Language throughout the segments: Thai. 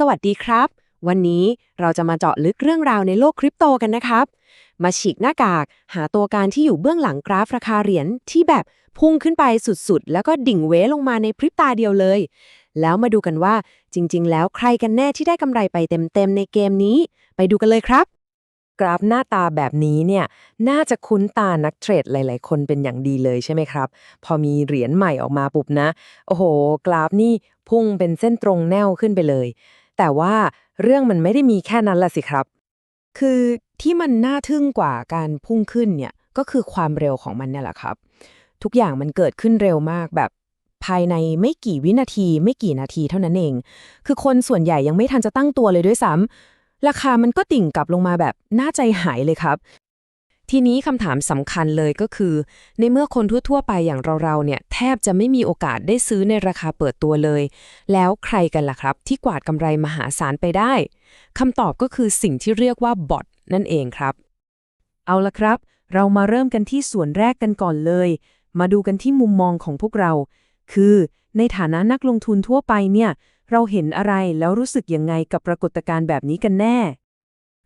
สวัสดีครับ วันนี้เราจะมาเจาะลึกเรื่องราวในโลกคริปโตกันนะครับ มาฉีกหน้ากาก หาตัวการที่อยู่เบื้องหลังกราฟราคาเหรียญที่แบบพุ่งขึ้นไปสุดๆ แล้วก็ดิ่งเวลงมาในพริบตาเดียวเลย แล้วมาดูกันว่าจริง ๆ แล้วใครกันแน่ที่ได้กำไรไปเต็มๆในเกมนี้ ไปดูกันเลยครับ กราฟหน้าตาแบบนี้เนี่ยน่าจะคุ้นตานักเทรดหลาย ๆ คนเป็นอย่างดีเลยใช่ไหมครับ พอมีเหรียญใหม่ออกมาปุ๊บนะ โอ้โห กราฟนี่พุ่งเป็นเส้นตรงแนวขึ้นไปเลย แต่ว่าเรื่องมันไม่ได้มีแค่นั้นละสิครับ คือที่มันน่าทึ่งกว่าการพุ่งขึ้นเนี่ยก็คือความเร็วของมันเนี่ยแหละครับ ทุกอย่างมันเกิดขึ้นเร็วมากแบบภายในไม่กี่วินาทีไม่กี่นาทีเท่านั้นเอง คือคนส่วนใหญ่ยังไม่ทันจะตั้งตัวเลยด้วยซ้ำราคามันก็ติ่งกลับลงมาแบบน่าใจหายเลยครับ ทีนี้คำถามสำคัญเลยก็คือ ในเมื่อคนทั่วๆไปอย่างเราๆเนี่ยแทบจะไม่มีโอกาสได้ซื้อในราคาเปิดตัวเลย แล้วใครกันล่ะครับ ที่กวาดกำไรมหาศาลไปได้คำตอบก็คือสิ่งที่เรียกว่าบอทนั่นเองครับ เอาละครับ เรามาเริ่มกันที่ส่วนแรกกันก่อนเลย มาดูกันที่มุมมองของพวกเรา คือ ในฐานะนักลงทุนทั่วไปเนี่ย เราเห็นอะไรแล้วรู้สึกยังไงกับปรากฏการณ์แบบนี้กันแน่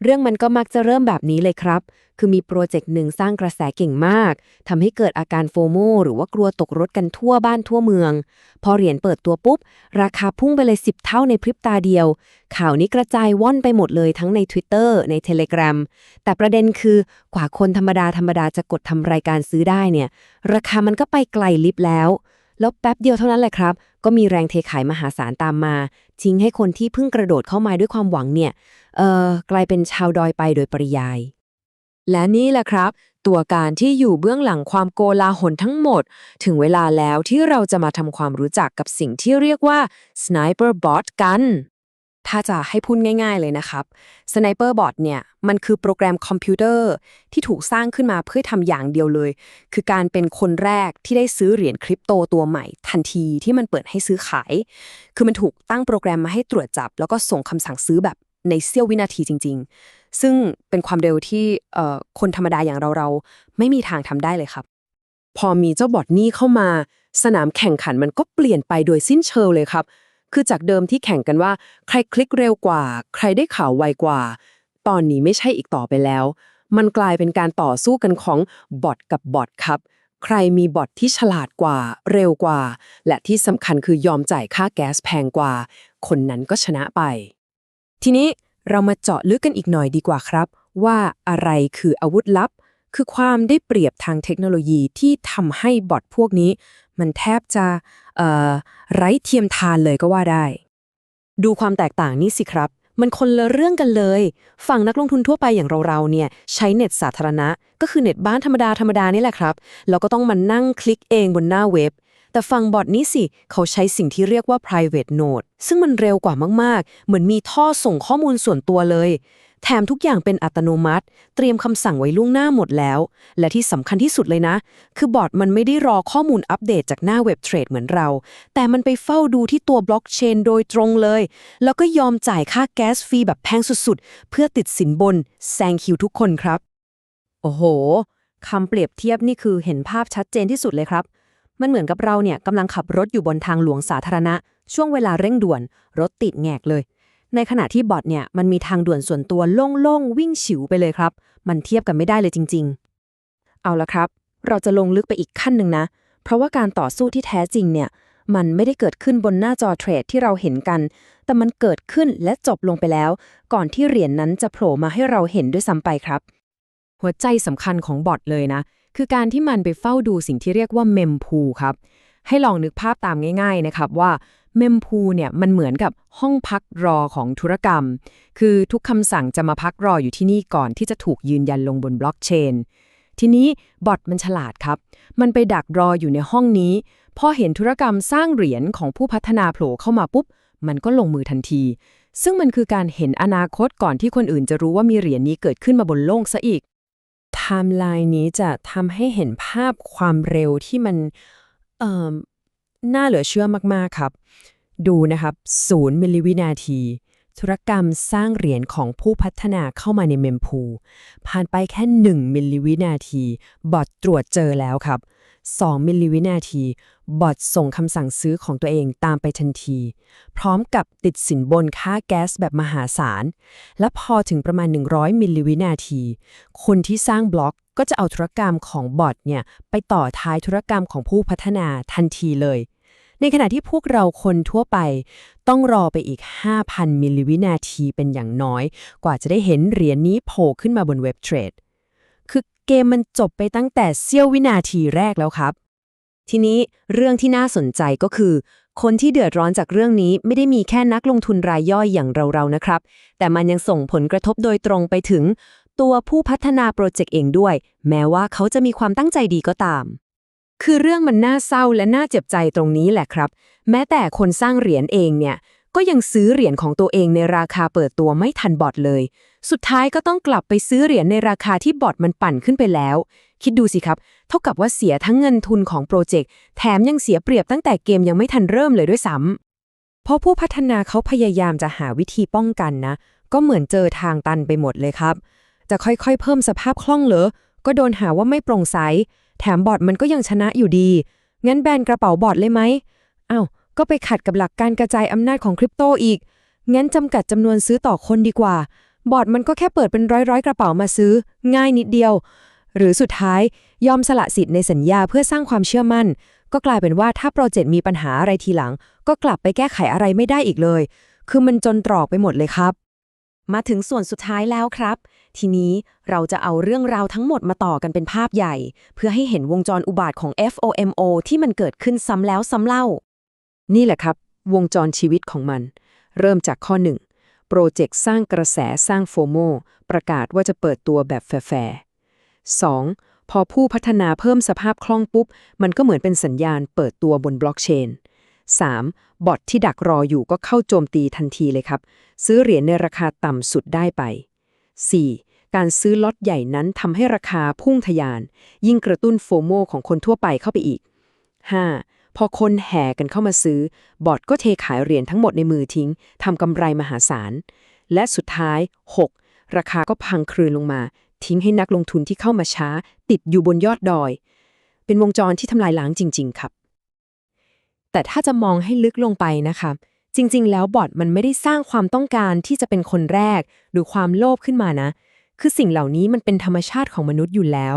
เรื่องมันก็มักจะเริ่มแบบนี้เลยครับ คือมีโปรเจกต์หนึ่งสร้างกระแสเก่งมากทำให้เกิดอาการโฟโมหรือว่ากลัวตกรถกันทั่วบ้านทั่วเมือง พอเหรียญเปิดตัวปุ๊บ ราคาพุ่งไปเลย 10 เท่าในพริบตาเดียว ข่าวนี้กระจายว่อนไปหมดเลยทั้งใน Twitter ใน Telegram แต่ประเด็นคือกว่าคนธรรมดาธรรมดาจะกดทำรายการซื้อได้เนี่ย ราคามันก็ไปไกลลิบแล้วแล้วแป๊บเดียวเท่านั้นแหละครับ ก็มีแรงเทขายมหาศาลตามมาทิ้งให้คนที่เพิ่งกระโดดเข้ามาด้วยความหวังเนี่ย เอ่อกลายเป็นชาวดอยไปโดยปริยาย และนี่แหละครับ ตัวการที่อยู่เบื้องหลังความโกลาหลทั้งหมด ถึงเวลาแล้วที่เราจะมาทำความรู้จักกับสิ่งที่เรียกว่า Sniper Bot กันถ้าจะให้พูดง่าย ๆเลยนะครับ Sniper Bot เนี่ย มันคือโปรแกรมคอมพิวเตอร์ที่ถูกสร้างขึ้นมาเพื่อทำอย่างเดียวเลย คือการเป็นคนแรกที่ได้ซื้อเหรียญคริปโตตัวใหม่ ทันทีที่มันเปิดให้ซื้อขาย คือมันถูกตั้งโปรแกรมมาให้ตรวจจับ แล้วก็ส่งคำสั่งซื้อแบบ ในเสี้ยววินาทีจริง ๆ ซึ่งเป็นความเร็วที่คนธรรมดาอย่างเราๆ ไม่มีทางทำได้เลยครับ พอมีเจ้าบอทนี้เข้ามา สนามแข่งขันมันก็เปลี่ยนไปโดยสิ้นเชิงเลยครับ คือจากเดิมที่แข่งกันว่า ใครคลิกเร็วกว่า ใครได้ข่าวไวกว่า ตอนนี้ไม่ใช่อีกต่อไปแล้ว มันกลายเป็นการต่อสู้กันของบอทกับบอทครับ ใครมีบอทที่ฉลาดกว่า เร็วกว่า และที่สำคัญคือยอมจ่ายค่าแก๊สแพงกว่า คนนั้นก็ชนะไป ทีนี้เรามาเจาะลึกกันอีกหน่อยดีกว่าครับ ว่าอะไรคืออาวุธลับ คือความได้เปรียบทางเทคโนโลยีที่ทำให้บอทพวกนี้ มันแทบจะไร้เทียมทานเลยก็ว่าได้ ดูความแตกต่างนี่สิครับ มันคนละเรื่องกันเลย ฝั่งนักลงทุนทั่วไปอย่างเราๆเนี่ยใช้เน็ตสาธารณะ ก็คือเน็ตบ้านธรรมดาธรรมดานี่แหละครับแล้วก็ต้องมานั่งคลิกเองบนหน้าเว็บ แต่ฝั่งบอทนี้สิ เขาใช้สิ่งที่เรียกว่า private node ซึ่งมันเร็วกว่ามากๆ เหมือนมีท่อส่งข้อมูลส่วนตัวเลย แถมทุกอย่างเป็นอัตโนมัติ เตรียมคำสั่งไว้ล่วงหน้าหมดแล้ว และที่สำคัญที่สุดเลยนะ คือบอทมันไม่ได้รอข้อมูลอัปเดตจากหน้าเว็บเทรดเหมือนเรา แต่มันไปเฝ้าดูที่ตัวบล็อกเชนโดยตรงเลย แล้วก็ยอมจ่ายค่าแก๊สฟรีแบบแพงสุดๆ เพื่อติดสินบนแซงคิวทุกคนครับ โอ้โหคำเปรียบเทียบนี่คือเห็นภาพชัดเจนที่สุดเลยครับ มันเหมือนกับเราเนี่ยกำลังขับรถอยู่บนทางหลวงสาธารณะ ช่วงเวลาเร่งด่วน รถติดแงกเลย ในขณะที่บอทเนี่ยมันมีทางด่วนส่วนตัวโล่งๆวิ่งฉิวไปเลยครับ มันเทียบกันไม่ได้เลยจริง ๆ เอาละครับ เราจะลงลึกไปอีกขั้นหนึ่งนะ เพราะว่าการต่อสู้ที่แท้จริงเนี่ยมันไม่ได้เกิดขึ้นบนหน้าจอเทรดที่เราเห็นกัน แต่มันเกิดขึ้นและจบลงไปแล้ว ก่อนที่เหรียญนนั้นจะโผล่มาให้เราเห็นด้วยซ้ำไปครับ หัวใจสำคัญของบอทเลยนะ คือการที่มันไปเฝ้าดูสิ่งที่เรียกว่าเมมพูครับ ให้ลองนึกภาพตามง่าย ๆนะครับว่าเมมพูเนี่ยมันเหมือนกับห้องพักรอของธุรกรรม คือทุกคำสั่งจะมาพักรออยู่ที่นี่ก่อนที่จะถูกยืนยันลงบนบล็อกเชน ทีนี้บอทมันฉลาดครับ มันไปดักรออยู่ในห้องนี้ พอเห็นธุรกรรมสร้างเหรียญของผู้พัฒนาโผล่เข้ามาปุ๊บ มันก็ลงมือทันที ซึ่งมันคือการเห็นอนาคตก่อนที่คนอื่นจะรู้ว่ามีเหรียญนี้เกิดขึ้นมาบนโลกซะอีก ไทม์ไลน์นี้จะทำให้เห็นภาพความเร็วที่มันน่าเหลือเชื่อมาก ๆ ครับ ดูนะครับ0มิลลิวินาที ธุรกรรมสร้างเหรียญของผู้พัฒนาเข้ามาในเมมพูผ่านไปแค่ 1 มิลลิวินาที บอทตรวจเจอแล้วครับ 2 มิลลิวินาที บอทส่งคำสั่งซื้อของตัวเองตามไปทันที พร้อมกับติดสินบนค่าแก๊สแบบมหาศาล และพอถึงประมาณ 100 มิลลิวินาที คนที่สร้างบล็อกก็จะเอาธุรกรรมของบอทเนี่ยไปต่อท้ายธุรกรรมของผู้พัฒนาทันทีเลย ในขณะที่พวกเราคนทั่วไป ต้องรอไปอีก 5,000 มิลลิวินาทีเป็นอย่างน้อย กว่าจะได้เห็นเหรียญนี้โผล่ขึ้นมาบนเว็บเทรด คือเกมมันจบไปตั้งแต่เสี้ยววินาทีแรกแล้วครับ ทีนี้เรื่องที่น่าสนใจก็คือ คนที่เดือดร้อนจากเรื่องนี้ไม่ได้มีแค่นักลงทุนรายย่อยอย่างเราๆนะครับ แต่มันยังส่งผลกระทบโดยตรงไปถึง ตัวผู้พัฒนาโปรเจกต์เองด้วย แม้ว่าเขาจะมีความตั้งใจดีก็ตาม คือเรื่องมันน่าเศร้าและน่าเจ็บใจตรงนี้แหละครับ แม้แต่คนสร้างเหรียญเองเนี่ยก็ยังซื้อเหรียญของตัวเองในราคาเปิดตัวไม่ทันบอทเลย สุดท้ายก็ต้องกลับไปซื้อเหรียญในราคาที่บอทมันปั่นขึ้นไปแล้ว คิดดูสิครับ เท่ากับว่าเสียทั้งเงินทุนของโปรเจกต์ แถมยังเสียเปรียบตั้งแต่เกมยังไม่ทันเริ่มเลยด้วยซ้ำเพราะผู้พัฒนาเขาพยายามจะหาวิธีป้องกันนะ ก็เหมือนเจอทางตันไปหมดเลยครับ จะค่อยๆ เพิ่มสภาพคล่องเหรอ ก็โดนหาว่าไม่โปร่งใส แถมบอทมันก็ยังชนะอยู่ดี งั้นแบนกระเป๋าบอทเลยไหมอ้าว ก็ไปขัดกับหลักการกระจายอำนาจของคริปโตอีก งั้นจำกัดจำนวนซื้อต่อคนดีกว่า บอทมันก็แค่เปิดเป็นร้อยๆ กระเป๋ามาซื้อ ง่ายนิดเดียว หรือสุดท้ายยอมสละสิทธิ์ในสัญญาเพื่อสร้างความเชื่อมั่น ก็กลายเป็นว่าถ้าโปรเจกต์มีปัญหาอะไรทีหลัง ก็กลับไปแก้ไขอะไรไม่ได้อีกเลย คือมันจนตรอกไปหมดเลยครับ มาถึงส่วนสุดท้ายแล้วครับ ทีนี้เราจะเอาเรื่องราวทั้งหมดมาต่อกันเป็นภาพใหญ่ เพื่อให้เห็นวงจรอุบาทของ FOMO ที่มันเกิดขึ้นซ้ำแล้วซ้ำเล่า นี่แหละครับ วงจรชีวิตของมัน เริ่มจากข้อ1โปรเจกต์สร้างกระแสสร้างโฟโมประกาศว่าจะเปิดตัวแบบแฟร์ 2. พอผู้พัฒนาเพิ่มสภาพคล่องปุ๊บ มันก็เหมือนเป็นสัญญาณเปิดตัวบนบล็อกเชน 3. บอทที่ดักรออยู่ก็เข้าโจมตีทันทีเลยครับ ซื้อเหรียญในราคาต่ำสุดได้ไป 4. การซื้อล็อตใหญ่นั้นทำให้ราคาพุ่งทะยาน ยิ่งกระตุ้นโฟโมของคนทั่วไปเข้าไปอีก 5. พอคนแห่กันเข้ามาซื้อ บอทก็เทขายเหรียญทั้งหมดในมือทิ้งทำกำไรมหาศาล และสุดท้าย 6. ราคาก็พังคลืนลงมา ทิ้งให้นักลงทุนที่เข้ามาช้า ติดอยู่บนยอดดอย เป็นวงจรที่ทำลายล้างจริง ๆ ครับ แต่ถ้าจะมองให้ลึกลงไปนะคะจริง ๆ แล้วบอทมันไม่ได้สร้างความต้องการที่จะเป็นคนแรก หรือความโลภขึ้นมานะ คือสิ่งเหล่านี้มันเป็นธรรมชาติของมนุษย์อยู่แล้ว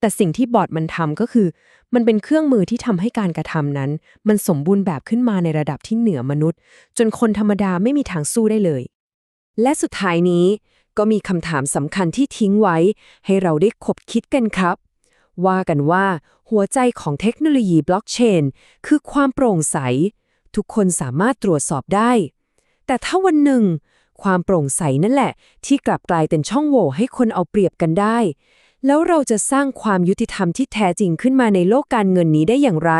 แต่สิ่งที่บอทมันทำก็คือ มันเป็นเครื่องมือที่ทำให้การกระทำนั้น มันสมบูรณ์แบบขึ้นมาในระดับที่เหนือมนุษย์ จนคนธรรมดาไม่มีทางสู้ได้เลย และสุดท้ายนี้ ก็มีคำถามสำคัญที่ทิ้งไว้ ให้เราได้คบคิดกันครับ ว่ากันว่า หัวใจของเทคโนโลยีบล็อกเชนคือความโปร่งใส ทุกคนสามารถตรวจสอบได้ แต่ถ้าวันหนึ่ง ความโปร่งใสนั่นแหละ ที่กลับกลายเป็นช่องโหว่ให้คนเอาเปรียบกันได้ แล้วเราจะสร้างความยุติธรรมที่แท้จริงขึ้นมาในโลกการเงินนี้ได้อย่างไร